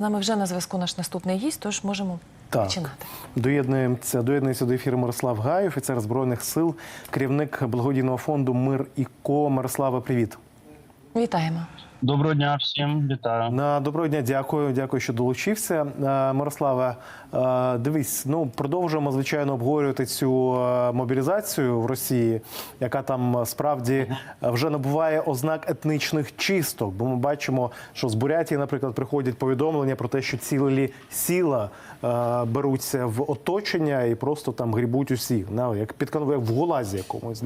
З нами вже на зв'язку наш наступний гість, тож можемо Так. починати. Доєднуємося, доєднується до ефіру Мирослав Гай, офіцер Збройних сил, керівник благодійного фонду Мир і Ко. Мирослава, привіт. Вітаємо. Доброго дня всім, вітаю. На доброго дня, дякую, дякую, що долучився. Е, Мирославе, е, дивись, ну продовжуємо звичайно обговорювати цю е, мобілізацію в Росії, яка там справді вже набуває ознак етнічних чисток. Бо ми бачимо, що з Бурятії, наприклад, приходять повідомлення про те, що цілі сіла беруться в оточення і просто там грібуть усі, на як під як в Гулазі якомусь?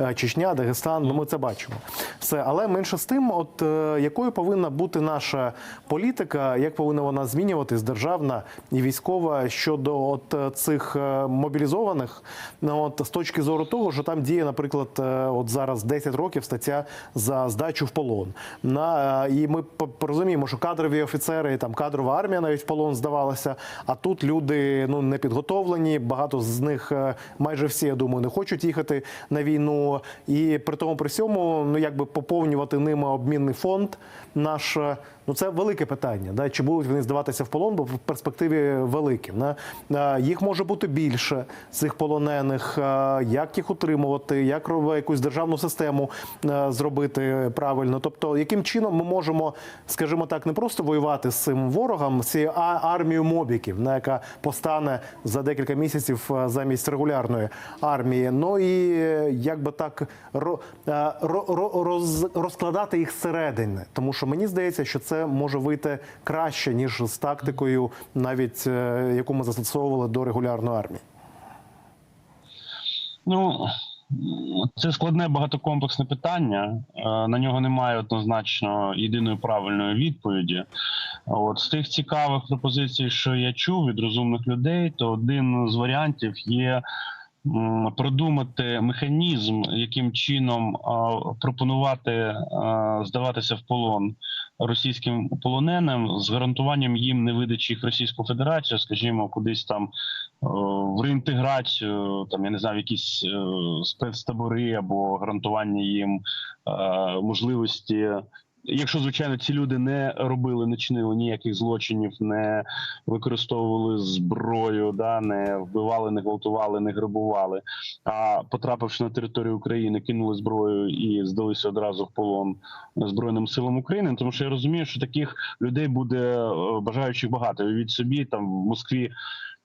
Е, Чечня, Дагестан. Ну ми це бачимо. Все, але менше з тим, от якою повинна бути наша політика, як повинна вона змінюватись, державна і військова щодо от е, цих е, мобілізованих, ну, от з точки зору того, що там діє, наприклад, е, от зараз 10 років стаття за здачу в полон. На і ми розуміємо, що кадрові офіцери, там кадрова армія навіть в полон здавалася. А тут люди ну не підготовлені. Багато з них, майже всі, я думаю, не хочуть їхати на війну. І при тому при всьому, ну якби поповнювати ними обмінний фонд наш. е, Ну, це велике питання. Да? Чи будуть вони здаватися в полон, бо в перспективі великі. Да? Їх може бути більше цих полонених. Як їх утримувати, як якусь державну систему е, зробити правильно? Тобто, яким чином ми можемо, скажімо так, не просто воювати з цим ворогом, з цією армією мобіків, на яка постане за декілька місяців е, замість регулярної армії. Ну і е, як би так ро- ро- ро- роз- розкладати їх зсередини, тому що мені здається, що це може вийти краще ніж з тактикою, навіть е, яку ми застосовували до регулярної армії. Ну це складне багатокомплексне питання. Е, На нього немає однозначно єдиної правильної відповіді. От з тих цікавих пропозицій, що я чув від розумних людей, то один з варіантів є. Продумати механізм, яким чином пропонувати здаватися в полон російським полоненим з гарантуванням їм невидачі їх Російську Федерацію, скажімо, кудись там е, в реінтеграцію, там я не знаю, якісь е, спецтабори або гарантування їм е, можливості. Якщо звичайно ці люди не робили, не чинили ніяких злочинів, не використовували зброю, да не вбивали, не гвалтували, не грабували, а потрапивши на територію України, кинули зброю і здалися одразу в полон збройним силам України. Тому що я розумію, що таких людей буде е, бажаючих багато. Від собі там в Москві.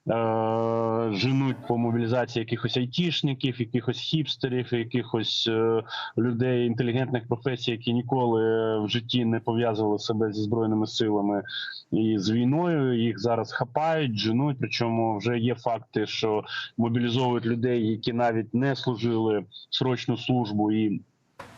Е, Женуть по мобілізації якихось айтішників, якихось хіпстерів, якихось е, людей інтелігентних професій, які ніколи в житті не пов'язували себе зі збройними силами і з війною. Їх зараз хапають, женуть. Причому вже є факти, що мобілізовують людей, які навіть не служили срочну службу і.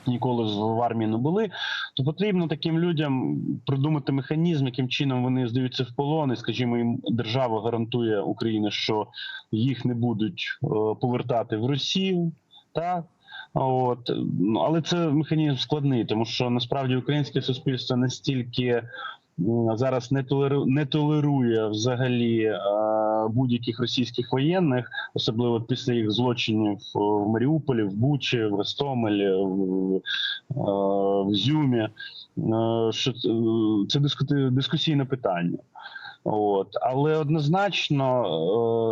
Ніколи в армії не були, то потрібно таким людям придумати механізм, яким чином вони здаються в полон, і скажімо, їм держава гарантує Україні, що їх не будуть е, повертати в Росію, так от. Ну але це механізм складний, тому що насправді українське суспільство настільки зараз не толеру не толерує взагалі будь-яких російських воєнних, особливо після їх злочинів е, в Маріуполі, в Бучі, в Гостомелі, в, в Зюмі. е, Що це, дискусійне питання. От але однозначно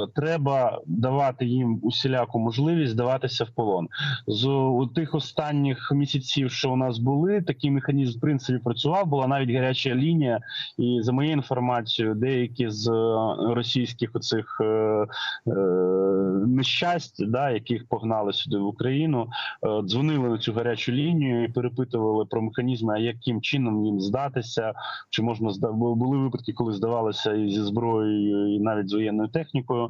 е, треба давати їм усіляку можливість здаватися в полон. З у тих останніх місяців, що у нас були, такий механізм в принципі працював. Була навіть гаряча лінія, і за моєю інформацією, деякі з е, російських оцих е, е, нещасть, да, яких погнали сюди в Україну, е, дзвонили на цю гарячу лінію і перепитували про механізми, а яким чином їм здатися, чи можна були випадки, коли здавалися і зі зброєю, і навіть з воєнною технікою.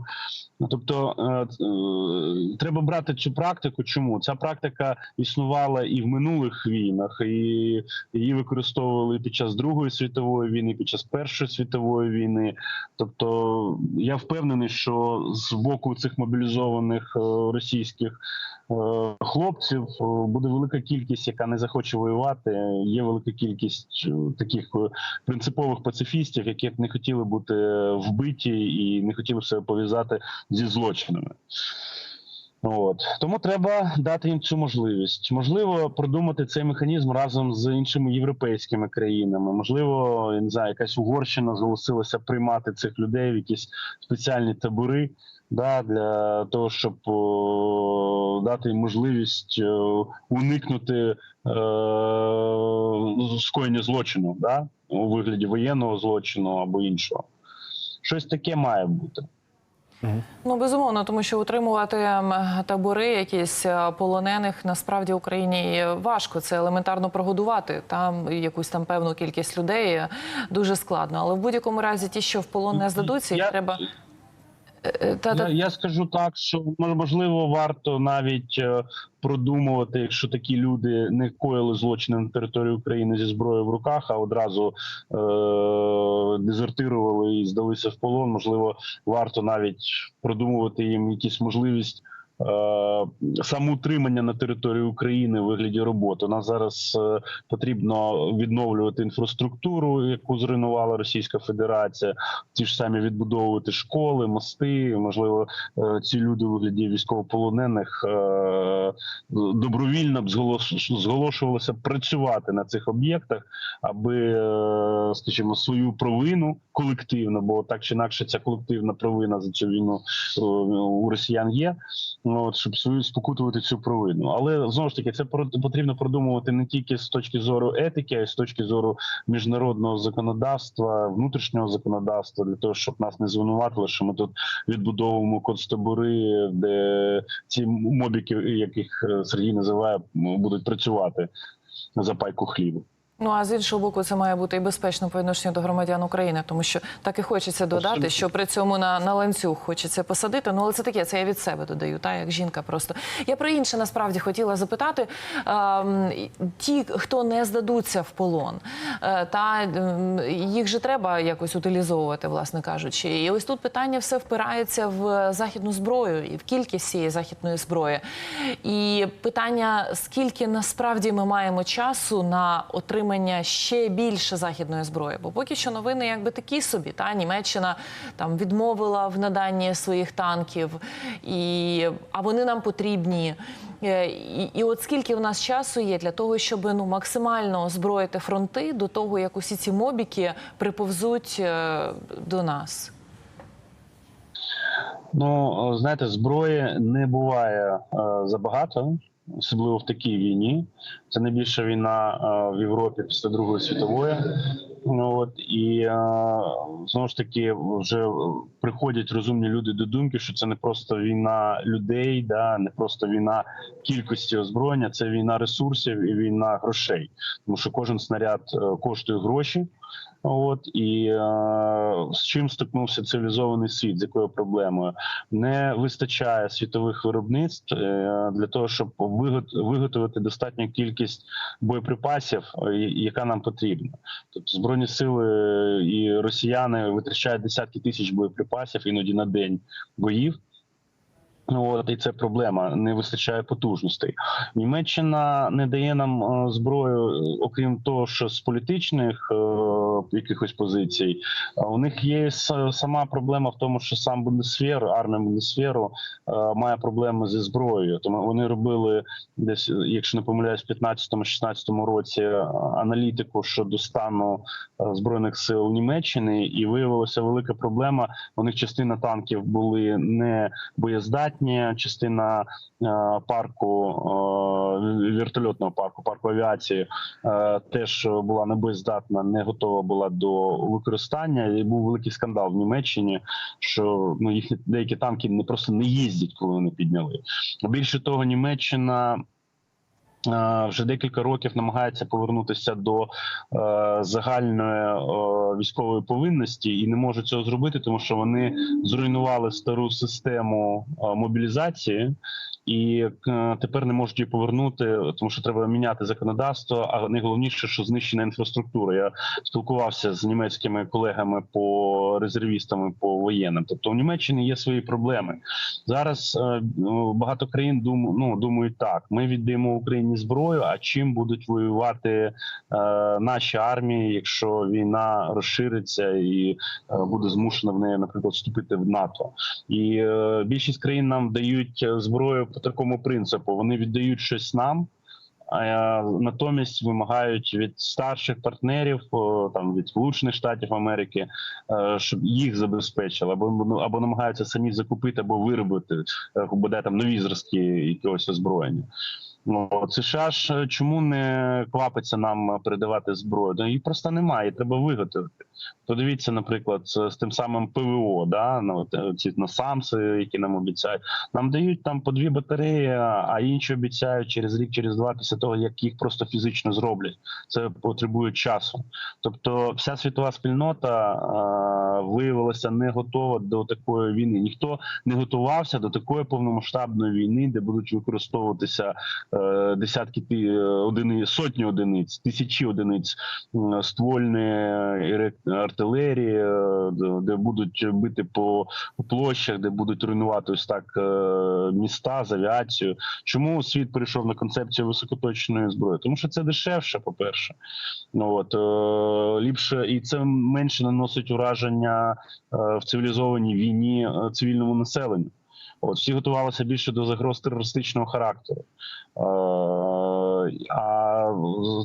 Тобто е, е, треба брати цю практику. Чому ця практика існувала і в минулих війнах, і її використовували під час Другої світової війни, під час Першої світової війни. Тобто я впевнений, що з боку цих мобілізованих е, російських хлопців е, буде велика кількість, яка не захоче воювати. Є велика кількість е, таких е, принципових пацифістів, які не хотіли бути вбиті і не хотіли себе пов'язати зі злочинами. От тому треба дати їм цю можливість. Можливо, продумати цей механізм разом з іншими європейськими країнами. Можливо, я не знаю, якась Угорщина зголосилася приймати цих людей в якісь спеціальні табори. Да, для того, щоб о, дати їм можливість о, уникнути е, скоєння злочину, да, у вигляді воєнного злочину або іншого. Щось таке має бути. Ну безумовно, тому що утримувати табори, якісь е, полонених насправді Україні важко. Це елементарно прогодувати там якусь там певну кількість людей е, дуже складно. Але в будь-якому разі, ті, що в полон не здадуться, їх треба Е, е, та, Я, та, я скажу так, що мож- можливо варто навіть е, продумувати, якщо такі люди не коїли злочини на території України зі зброєю в руках, а одразу е- дезертирували і здалися в полон. Можливо, варто навіть продумувати їм якісь можливість. Е, Самоутримання на території України у вигляді роботи. У нас зараз е, потрібно відновлювати інфраструктуру, яку зруйнувала Російська Федерація ті ж самі відбудовувати школи, мости. Можливо, е, ці люди у вигляді військовополонених добровільно б зголошувалися працювати на цих об'єктах, аби, скажімо, свою провину колективно, бо так чи інакше ця колективна провина за цю війну у росіян є. Ну, От щоб свою спокутувати цю провину, але знову ж таки це потрібно продумувати не тільки з точки зору етики, а й з точки зору міжнародного законодавства, внутрішнього законодавства, для того, щоб нас не звинуватили, що ми тут відбудовуємо концтабори, де ці мобіки, яких Сергій називає, будуть працювати за пайку хлібу. Ну а з іншого боку, це має бути і безпечно по відношенню до громадян України, тому що так і хочеться додати, що при цьому на, на ланцюг хочеться посадити. Ну але це таке, це я від себе додаю, та як жінка просто. Я про інше насправді хотіла запитати. Ем, ті, хто не здадуться в полон, е, та їх же треба якось утилізовувати, власне кажучи. І ось тут питання все впирається в західну зброю і в кількість цієї західної зброї. І питання, скільки насправді ми маємо часу на отримання ще більше західної зброї, бо поки що новини якби такі собі. Та Німеччина там відмовила в наданні своїх танків, і а вони нам потрібні. Е, І, і от скільки в нас часу є для того, щоб ну максимально озброїти фронти до того, як усі ці мобіки приповзуть е, до нас. Ну, е, знаєте, зброї не буває е, забагато, особливо в такій війні. Це найбільша війна е, в Європі після Другої світової. Ну, от, і знову ж таки вже приходять розумні люди до думки, що це не просто війна людей, да, не просто війна кількості озброєння, це війна ресурсів і війна грошей. Тому що кожен снаряд коштує гроші. От і е, з чим стикнувся цивілізований світ, з якою проблемою не вистачає світових виробництв е, для того, щоб вигот- виготовити достатню кількість боєприпасів, е, яка нам потрібна. Тобто збройні сили і росіяни витрачають десятки тисяч боєприпасів іноді на день боїв. Ну, от і це проблема. Не вистачає потужностей. Німеччина не дає нам е, зброю, е, окрім того, що з політичних е, якихось позицій. У них є сама проблема в тому, що сам Бундесвер, армія Бундесверу е, має проблеми зі зброєю. Тому вони робили десь, якщо не помиляюсь, в 15-16 році е, аналітику щодо стану збройних сил Німеччини, і виявилася велика проблема. У них частина танків були не боєздатні, частина е, парку е, вертольотного парку, парку авіації е, теж була небездатна, не готова була до використання. І був великий скандал в Німеччині, що ну їхні деякі танки не просто не їздять, коли вони підняли. Більше того, Німеччина. Е, Вже декілька років намагається повернутися до е, загальної військової повинності і не може цього зробити, тому що вони зруйнували стару систему е, мобілізації. І е, тепер не можуть її повернути, тому що треба міняти законодавство. А найголовніше, що знищена інфраструктура. Я спілкувався з німецькими колегами по резервістами по воєнним. Тобто в Німеччині є свої проблеми. Зараз е, ну, багато країн дум, ну, думають так: ми віддаємо Україні зброю. А чим будуть воювати е, наші армії, якщо війна розшириться і е, буде змушена в неї, наприклад, вступити в НАТО? І е, більшість країн нам дають е, зброю по такому принципу. Вони віддають щось нам, а е, натомість вимагають від старших партнерів, там від Сполучених Штатів Америки, е, щоб їх забезпечили, або ну, або намагаються самі закупити або виробити, е, буде там нові зразки якогось озброєння. Ну, США ж чому не квапиться нам передавати зброю? Ну, її просто немає, треба виготовити. Подивіться, наприклад, з, тим самим ПВО, да, ну, от, е, ці насамси, які нам обіцяють. Нам дають там по дві батареї, а інші обіцяють через рік, через два, після того, як їх просто фізично зроблять. Це потребує часу. Тобто, вся світова спільнота а, виявилася не готова до такої війни. Ніхто не готувався до такої повномасштабної війни, де будуть використовуватися е, десятки ти- е, одиниць, сотні одиниць, тисячі одиниць ствольної е, артилерії, е, де- будуть бити по площах, де будуть руйнувати ось так е, міста з авіацією. Чому світ прийшов на концепцію високоточної зброї? Тому що це дешевше, по-перше. Ну от е, ліпше і це менше наносить ураження в цивілізованій війні цивільному населенню. От всі готувалися більше до загроз терористичного характеру. Е, а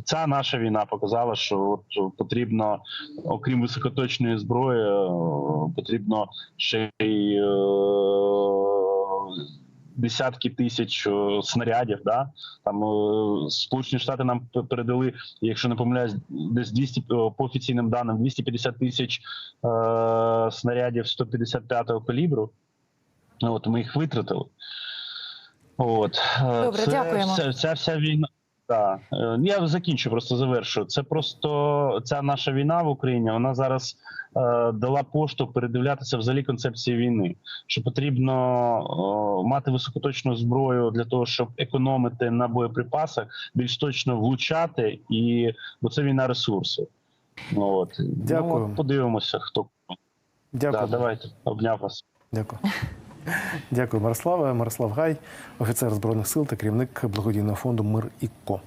ця наша війна показала, що от потрібно, окрім високоточної зброї, е, потрібно ще й е, десятки тисяч снарядів. Да? Там Сполучені Штати нам передали, якщо не помиляюсь, десь 200, е, по офіційним даним 250 тисяч е, снарядів 155-го калібру. Ну, От ми їх витратили. От е, Добре, це, дякуємо. Ця, ця вся війна. Так, Е, я закінчу, просто завершу. Це просто ця наша війна в Україні. Вона зараз е, дала поштовх передивлятися взагалі концепції війни. Що потрібно е, мати високоточну зброю для того, щоб економити на боєприпасах, більш точно влучати, і бо це війна ресурсів. Ну, от. Дякую. Ну, от подивимося, хто Дякую. Да, давайте обняв вас. Дякую. Дякую, Мирославе. Мирослав Гай, офіцер збройних сил та керівник благодійного фонду Мир і Ко.